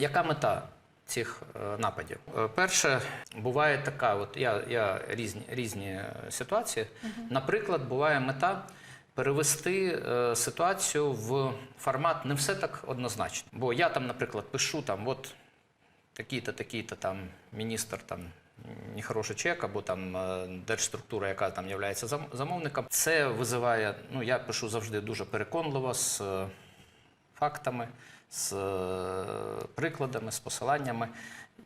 Яка мета цих е, нападів? Е, Перше, буває така, от я, я різні, різні е, ситуації. Наприклад, буває мета перевести ситуацію в формат не все так однозначно. Бо я там, наприклад, пишу там, от такий-то, такий-то там міністр там. Нехороший чек, або там держструктура, яка там є замовником, це визиває. Ну я пишу завжди дуже переконливо з фактами, з е, прикладами, з посиланнями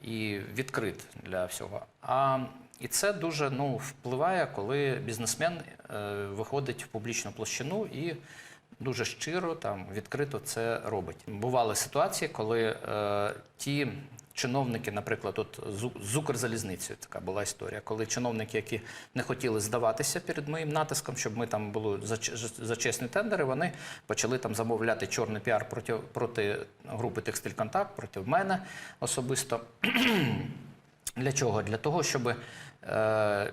і відкрит для всього. А і це дуже ну, впливає, коли бізнесмен е, виходить в публічну площину і дуже щиро там відкрито це робить. Бували ситуації, коли е, ті. Чиновники, наприклад, от з Укрзалізницею така була історія, коли чиновники, які не хотіли здаватися перед моїм натиском, щоб ми там були за, за чесні тендери, вони почали там замовляти чорний піар проти, проти групи Текстиль Контакт, проти мене особисто. Для чого? Для того, щоб е,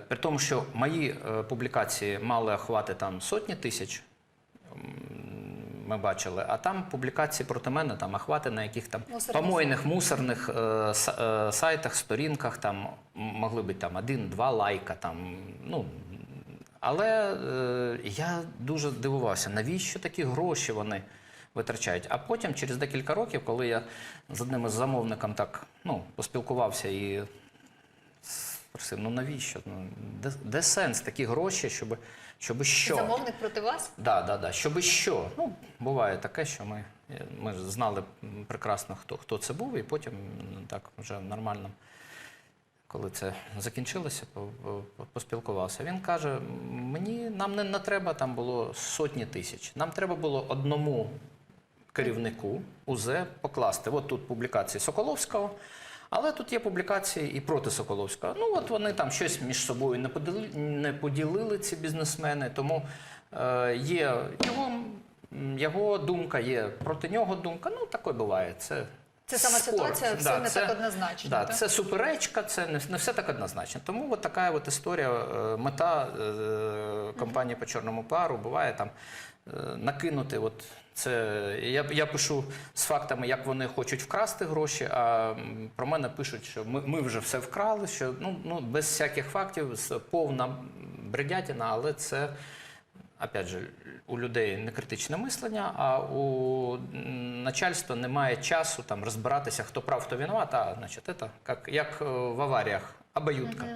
при тому, що мої е, публікації мали охвати там сотні тисяч, ми бачили, а там публікації проти мене, там охвати на яких там помойних мусорних е, е, сайтах, сторінках, там могли бути там один-два лайка. Там, ну, але е, я дуже дивувався, навіщо такі гроші вони витрачають. А потім, через декілька років, коли я з одним із замовником так ну, поспілкувався і спросив, ну навіщо? Ну, де, де сенс такі гроші, щоб, щоб що? Замовник проти вас? Да, да, да. Щоби що? Ну, буває таке, що ми, ми знали прекрасно, хто, хто це був, і потім так вже нормально, коли це закінчилося, по- по- поспілкувався. Він каже: мені нам не, не треба там було сотні тисяч. Нам треба було одному керівнику УЗ покласти. От тут публікації Соколовського. Але тут є публікації і проти Соколовського. Ну от вони там щось між собою не поділили, не поділили ці бізнесмени, тому е, є його, його думка, є проти нього думка. Ну таке буває. Це, Це сама спор. ситуація, все не так однозначно, Да, так? це суперечка, це не, не все так однозначно. Тому от така от історія, е, мета е, компанії по чорному пару буває там е, накинути. От це я, я пишу з фактами, як вони хочуть вкрасти гроші. А про мене пишуть, що ми, ми вже все вкрали. Що ну, ну без всяких фактів, повна бредятіна, але це. Опять же, у людей не критичне мислення, а у начальства немає часу там розбиратися, хто прав, хто винуват. А значить, це як, як е, в аваріях, обоюдка.